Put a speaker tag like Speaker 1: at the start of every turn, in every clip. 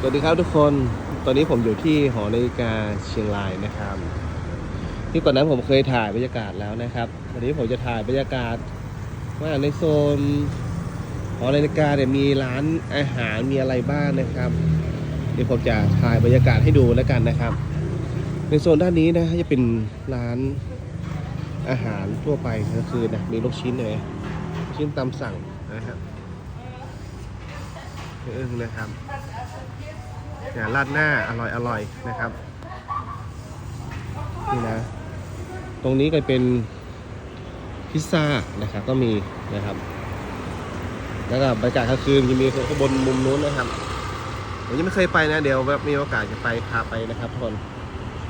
Speaker 1: สวัสดีครับทุกคน ตอนนี้ผมอยู่ที่หอนาฬิกาเชียงรายนะครับ ที่ก่อนนั้นผมเคยถ่ายบรรยากาศแล้วนะครับวันนี้ผมจะถ่ายบรรยากาศว่าในโซนหอนาฬิกาเนี่ยมีร้านอาหารมีอะไรบ้างนะครับ เดี๋ยวผมจะถ่ายบรรยากาศให้ดูแล้วกันนะครับ ในโซนด้านนี้นะจะเป็นร้านอาหารทั่วไปก็คือนะมีลูกชิ้นเลยชิ้นตามสั่งนะครับ เออนะครับเนี่ยราดหน้าอร่อยอร่อยนะครับนี่นะ ตรงนี้ก็เป็นพิซซ่านะครับ ก็มีนะครับ แล้วก็บรรยากาศกลางคืนจะมีข้างบนมุมนู้นนะครับผมยังไม่เคยไปนะ เดี๋ยวแบบมีโอกาสจะไปพาไปนะครับทุกคน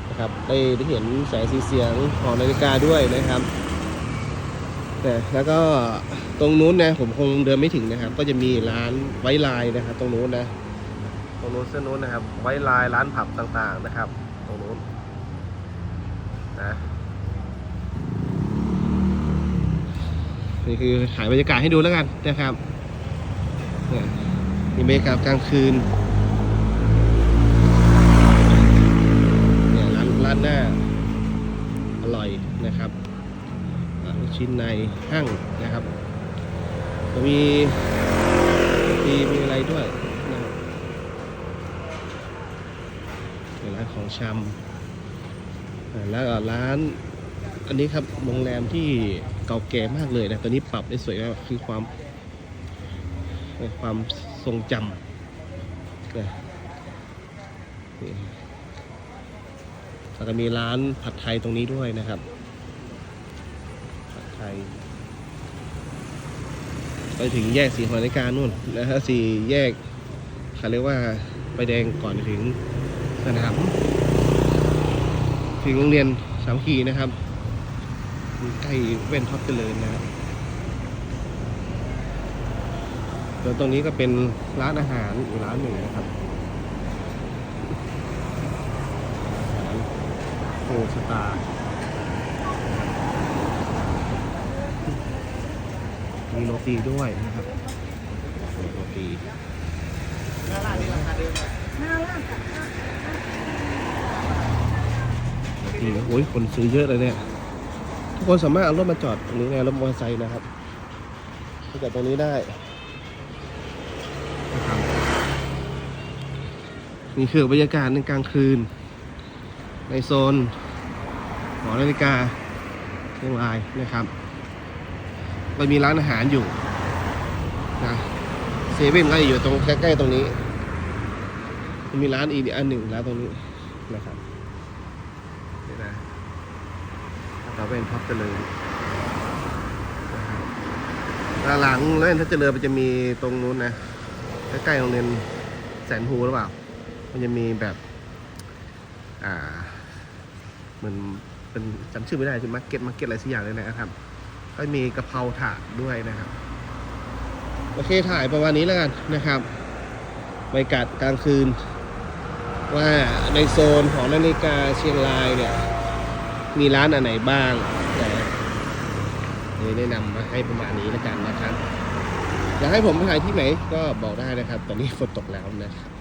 Speaker 1: นะครับได้ได้เห็นแสงสีเสียงของนาฬิกาด้วยนะครับ แต่แล้วก็ตรงนู้นนะผมคงเดินไม่ถึงนะครับ ก็จะมีร้านไว้ลายนะครับ ตรงนู้นนะ ตรงนู้นเส้นนู้นนะครับ ไว้ลายร้านผับต่างๆนะครับ ตรงนู้นนะนี่คือถ่ายบรรยากาศให้ดูแล้วกันนะครับเนี่ยนี่บรรยากาศกลางคืนเนี่ยร้านร้านหน้าอร่อยนะครับอ่าลูก ชิ้นในห้างนะครับก็มีมีมีอะไรด้วยนะร้านของชำแล้วก็ร้าน อันนี้ครับโรงแรมที่เก่าแก่มากเลยนะตอนนี้ปรับได้สวยมากคือความความทรงจำนะแล้วก็มีร้านผัดไทยตรงนี้ด้วยนะครับ ผัดไทยไปถึงแยกสีหอนาฬิกานู่นนะฮะสี่แยกเขาเรียกว่าไฟแดงก่อนถึงสนาม ถึงโรงเรียนสามขีนะครับอยู่ใกล้เว้นท็อปเจริญนะครับส่วตรงนี้ก็เป็นร้านอาหารอีกร้านหนึ่งนะครับโอสตาร์ โรตีด้วยนะครับโรตีดีนะโอ้ยคนซื้อเยอะเลยเนี่ยทุกคนสามารถเอารถมาจอดตรงนี้ไงรถมอเตอร์ไซค์นะครับมาจอดตรงนี้ได้นะครับนี่คือบรรยากาศในกลางคืน ในโซนหอนาฬิกาเชียงรายนะครับ ก็มีร้านอาหารอยู่นะเซเว่นก็อยู่ตรงใกล้ๆตรงนี้ มีร้านอีกอันหนึ่งร้านตรงนี้นะครับนี่นะเราเป็นพับเจริญนะครับหลังแล้วถ้าเจริญมันจะมีตรงนู้นนะใกล้ๆโรงเรียนแสนภูหรือเปล่า มันจะมีแบบ อ่าเหมือนเป็นจำชื่อไม่ได้ใช่มาร์เก็ตมาร์เก็ตอะไรสักอย่างเลยนะครับ ก็มีกะเพราถาดด้วยนะครับ โอเคถ่ายประมาณนี้แล้วกันนะครับบรรยากาศกลางคืน ว่าในโซนของนาฬิกาเชียงรายเนี่ย มีร้านอันไหนบ้างนะเลยแนะนำมาให้ประมาณนี้แล้วกันนะครับอยากให้ผมไปถ่ายที่ไหนก็บอกได้นะครับ ตอนนี้ฝนตกแล้วนะครับ